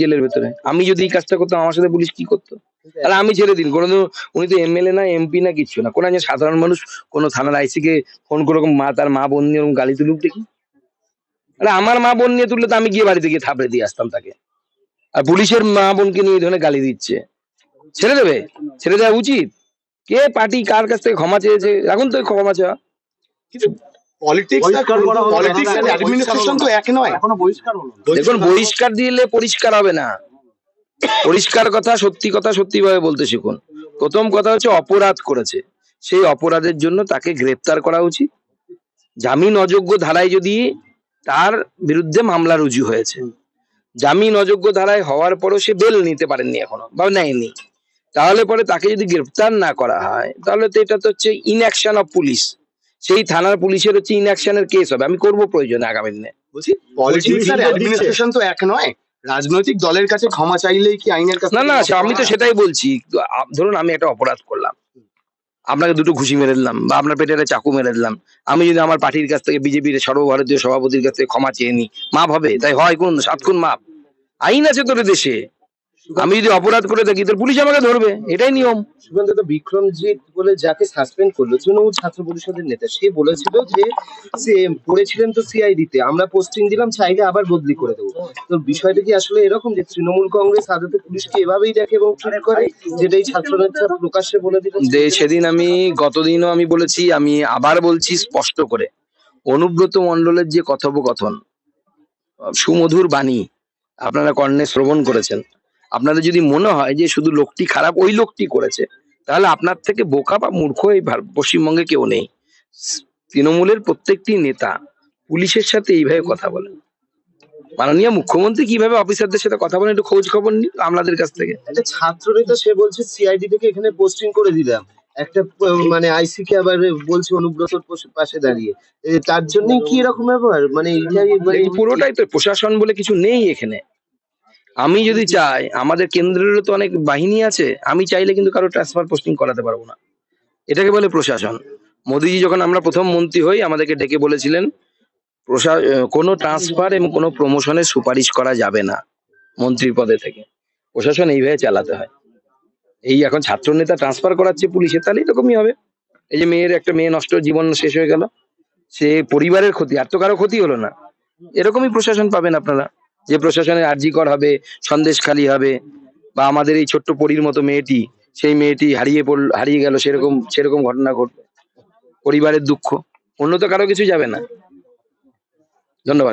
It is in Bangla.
জেলের ভেতরে। আমি যদি এই কাজটা করতাম, আমার সাথে পুলিশ কি করতো? আর আমি ছেড়ে দিন কোনো উনি তো এমএলএ না, এমপি না কিছু না। কোন একজন সাধারণ মানুষ কোন থানার আইসি কে ফোন করে মা, তার মা, বোন নিয়ে গালি তুলুক দেখি। আরে আমার মা, বোন নিয়ে তুললে তো আমি গিয়ে বাড়িতে গিয়ে থাপড়ে দিয়ে আসতাম তাকে। আর পুলিশের মা, বোনকে নিয়ে এই ধরনের গালি দিচ্ছে। ছেড়ে দেবে? ছেড়ে দেওয়া উচিত? কে পার্টি কার কাছ থেকে ক্ষমা চেয়েছে? এখন তো ক্ষমা চাওয়া। পলিটিক্স বহিষ্কার পলিটিক্স আর অ্যাডমিনিস্ট্রেশন তো এক নয়। এখনও বহিষ্কার হলো দেখুন বহিষ্কার দিলে পরিষ্কার হবে না। পরিষ্কার কথা সত্যি কথা সত্যি ভাবে বলতে শিখুন। প্রথম কথা হচ্ছে অপরাধ করেছে। সেই অপরাধের জন্য তাকে গ্রেপ্তার করা উচিত। জামিন অযোগ্য ধারায় যদি তার বিরুদ্ধে মামলা রুজু হয়েছে। জামিন অযোগ্য ধারায় হওয়ার পরও সে বেল নিতে পারেননি এখনও বা নেয়নি। তাহলে পরে তাকে যদি গ্রেপ্তার না করা হয় তাহলে তো এটা তো হচ্ছে ইনঅ্যাকশন অফ পুলিশ সেই থানার পুলিশের হচ্ছে ইনঅ্যাকশনের কেস হবে। আমি করব প্রয়োজনে আগামী দিনে। বলছি পলিটিক্স আর অ্যাডমিনিস্ট্রেশন তো এক নয়। রাজনৈতিক দলের কাছে ক্ষমা চাইলেই কি আইনের কাছে না না আমি তো সেটাই বলছি। ধরুন আমি একটা অপরাধ করলাম। আপনাকে দুটো ঘুষি মেরে দিলাম বা আপনার পেটে একটা চাকু মেরে দিলাম। আমি যদি আমার পার্টির কাছ থেকে বিজেপির সর্বভারতীয় সভাপতির কাছ থেকে ক্ষমা চেয়ে নিই মাপ হবে। তাই হয় কোন সাত কোন মাপ আইন আছে তোর দেশে আমি যদি অপরাধ করে থাকি তোর পুলিশ আমাকে ধরবে। এটাই নিয়ম। সুকান্ত বিক্রমজিৎ বলে যাকে সাসপেন্ড করল তৃণমূল ছাত্র পরিষদের নেতা সে বলেছিল যে সে পড়েছিলেন তো সিআইডি তে আমরা পোস্টিং দিলাম চাইলে আবার বদলি করে দেবো। তো বিষয়টা কি আসলে এরকম যে তৃণমূল কংগ্রেস আদতে পুলিশকে এভাবেই দেখে এবং ট্রিট করে যেটাই ছাত্র নেতা প্রকাশ্যে বলে দিল সেদিন আমি গতদিনও আমি বলেছি আমি আবার বলছি স্পষ্ট করে অনুব্রত মণ্ডলের যে কথোপকথন সুমধুর বাণী আপনারা কর্ণে শ্রবণ করেছেন আপনাদের যদি মনে হয় যে শুধু লোকটি খারাপ ওই লোকটি করেছে তাহলে আপনার থেকে বোকা বা মূর্খ এই পশ্চিমবঙ্গে কেউ নেই। তৃণমূলের প্রত্যেকটি নেতা পুলিশের সাথে এইভাবে কথা বলেন। মাননীয় মুখ্যমন্ত্রী কীভাবে অফিসারদের সাথে কথা বলেন একটু খোঁজ খবর নিন আমলাদের কাছ থেকে। ছাত্র নেতা সে বলছে সিআইডি থেকে এখানে পোস্টিং করে দিলাম। একটা মানে আইসি কে আবার বলছে অনুব্রতর পাশে- দাঁড়িয়ে। তার জন্য কি এরকম ব্যাপার মানে এইটাই মানে পুরোটাই তো প্রশাসন বলে কিছু নেই এখানে। আমি যদি চাই আমাদের কেন্দ্রেরও তো অনেক বাহিনী আছে আমি চাইলে কিন্তু কারও ট্রান্সফার পোস্টিং করাতে পারব না। এটাকে বলে প্রশাসন। মোদিজি যখন আমরা প্রথম মন্ত্রী হই আমাদেরকে ডেকে বলেছিলেন প্রশা কোনো ট্রান্সফার এবং কোনো প্রমোশনের সুপারিশ করা যাবে না মন্ত্রীর পদে থেকে। প্রশাসন এইভাবে চালাতে হয়। এই এখন ছাত্র নেতা ট্রান্সফার করাচ্ছে পুলিশে তাহলে এরকমই হবে। এই যে মেয়ের একটা মেয়ে নষ্ট জীবন শেষ হয়ে গেল সে পরিবারের ক্ষতি আর তো কারও ক্ষতি হলো না। এরকমই প্রশাসন পাবেন আপনারা। যে প্রশাসনের আর্জিকর হবে সন্দেশখালি হবে, বা আমাদের এই ছোট্ট পরীর মতো মেয়েটি, সেই মেয়েটি হারিয়ে পড়ল, হারিয়ে গেল, সেরকম সেরকম ঘটনা ঘটবে পরিবারের দুঃখ, অন্য তো কারও কিছু যাবে না। ধন্যবাদ।